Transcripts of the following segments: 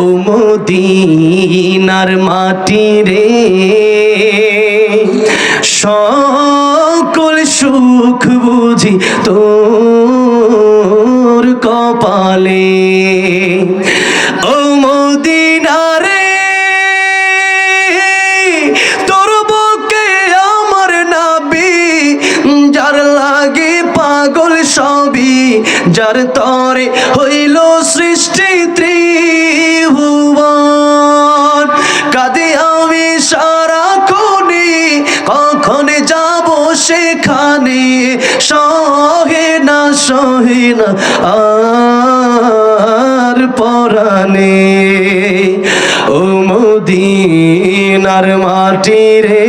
ও মদিনার মাটি রে, সকল সুখ বুঝি তোর কপালে। ও মদিনারে তোর বুকে আমার নাবি, যার লাগে পাগল সবই, যার তরে হইল সৃষ্টি সেখানে সহে না সহে না, আর পরানে ও মদিনার মাটি রে,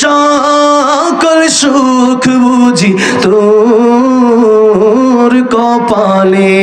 সকল সুখ বুঝি তোর কপালে।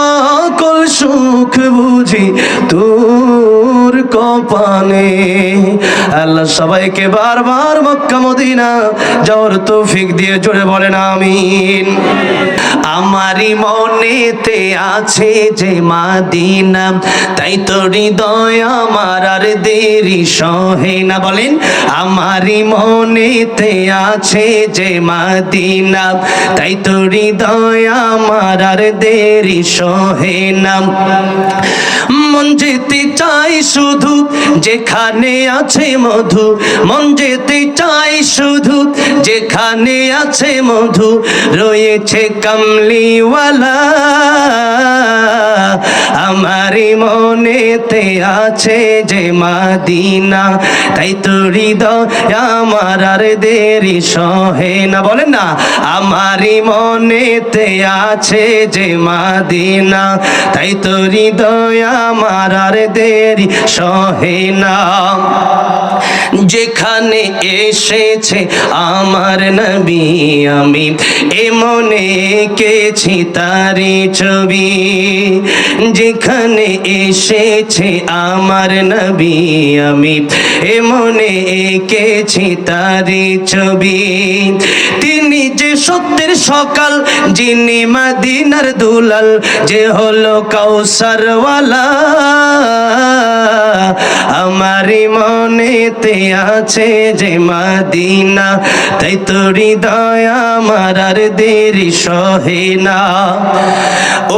তোর আল্লাহ সবাইকে বারবার মক্কা, মদিনা যাওয়ার তৌফিক দিয়ে জোরে বলেন, আমিন। আমারই মনেতে আছে যে মাদিনা, তাই তো হৃদয় আমার আর দেরি সহে না। বলেন, আমারই মনেতে আছে যে মাদিনা, তাই তো হৃদয় আমার আর দেরি সহে না। মন যেতে চাই শুধু যেখানে আছে মধু মন যেতে চাই শুধু যেখানে আছে মধু রয়েছে কামলিওয়ালা। আমারই মনেতে আছে যে মাদিনা, তাই তো হৃদয় আমার আর দেরি সহে না। বলেন না আমারই মনেতে আছে যে মাদিনা, তাই তো হৃদয় আমার আর দেরি সহে না। যেখানে এসেছে আমার নবী আমি এমনে কেছি তারি ছবি। যেখানে এসেছে আমার নবী আমি এমনে এঁকেছি তারি ছবি। তিনি যে সত্যের সকাল, যিনি মাদিনার দুলাল, যে হলো কাউসারওয়ালা। আমারই মনেতে আছে যে মাদিনা, তাই তোরি হৃদয় আমার আর দেরি সহে না। ও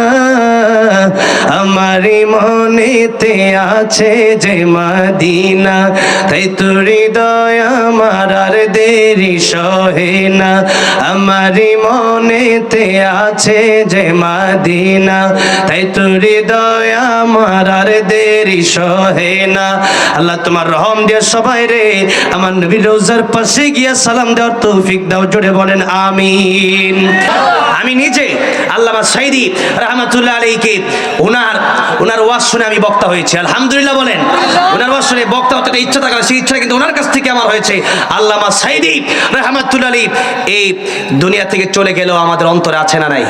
আমারই মনেতে আছে যে মাদিনা, তাই তো হৃদয় আমার আর দেরি সহে না। আমারই মনেতে আছে যে মাদিনা, তাই তো হৃদয় আমার আর দেরি সহে না। আল্লাহ তোমার রহম দিয়ে সবাই রে, আমার নবী রোজার পাশে গিয়া সালাম দেওয়ার তৌফিক দাও, জোরে বলেন আমিন। আমি নিজে, আল্লামা সাইদি রহমতুল্লাহ আলাইকে ওনার ওনার ওয়াজ শুনে আমি বক্তা হয়েছি। আলহামদুলিল্লাহ বলেন ওনার ওয়াজ শুনে বক্তা হতে ইচ্ছা থাকার সেই ইচ্ছা কিন্তু ওনার কাছ থেকে আমার হয়েছে। আল্লামা সাইদি রহমতুল্লাহ আলী এই দুনিয়া থেকে চলে গেলেও আমাদের অন্তরে আছে না নাই?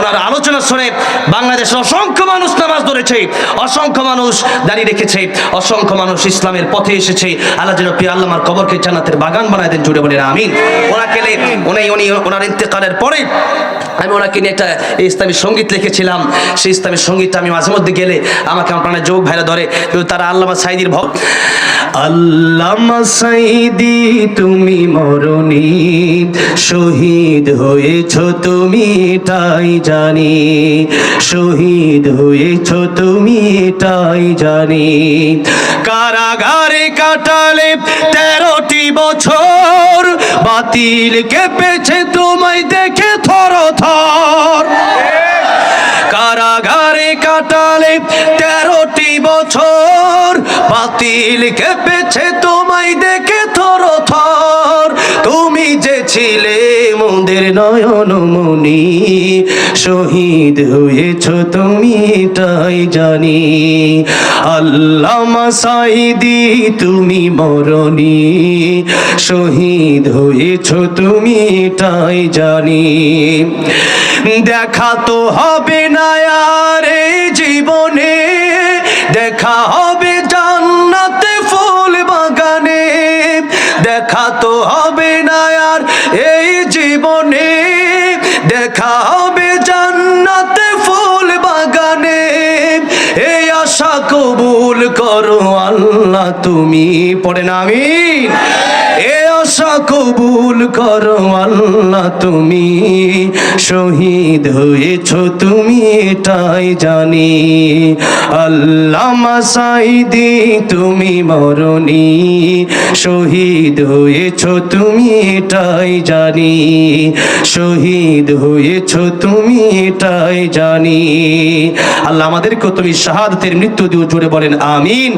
ওনার আলোচনা শুনে বাংলাদেশের অসংখ্য মানুষ নামাজ ধরেছে অসংখ্য মানুষ দাঁড়িয়ে রেখেছে অসংখ্য মানুষ ইসলামের পথে এসেছে। আল্লাহ যেন প্রিয় আল্লাহ আমার কবরকে জান্নাতের বাগান বানায় দেন জুড়ে বলেন আমিন। ওনাকে উনি উনি ওনার ইন্তেকালের পরে আমি ওনাকে নিয়ে একটা ইসলামী সংগীত লিখেছিলাম, সেই ইসলামী সঙ্গীতটা আমি মাঝে মধ্যে গেলে আমাকে আমার প্রাণের যোগ ভাইরা ধরে। কিন্তু তারা আল্লামা সাইদির ভক্ত। আল্লামা সাইদি তুমি মরণী। শহীদ হয়েছ তুমি তাই জানি। শহীদ হয়েছ তুমি তাই জানি। কারাগারে কাটালে তেরোটি বছর, বাতিল কেঁপেছে তোমায় দেখে থর থর তেরোটি বছর বাতিল কেঁপেছে তোমায় দেখে থর থর। তুমি যে ছিলে মোদের নয়ন মনি শহীদ হয়েছ তুমি তাই জানি। আল্লামা সাইদি তুমি মরণি, শহীদ হয়েছ তুমি তাই জানি। দেখা তো হবে না আর এই জীবনে দেখা হবে জান্নাতে ফুল বাগানে, দেখা তো হবে না আর এই জীবনে, দেখা হবে জান্নাতে ফুল বাগানে। এই আশা কবুল করো আল্লাহ, তুমি পড়েন আমিন। এ আশা কবুল করো আল্লাহ তুমি। শহীদ হয়েছ তুমি, এটাই জানি। আল্লামা সাইদি তুমি মরণি। শহীদ হয়েছ তুমি, এটাই জানি। শহীদ হয়েছ তুমি, এটাই জানি। আল্লাহ আমাদেরকে তুমি শাহাদতের মৃত্যু দিও জুড়ে বলেন, আমিন।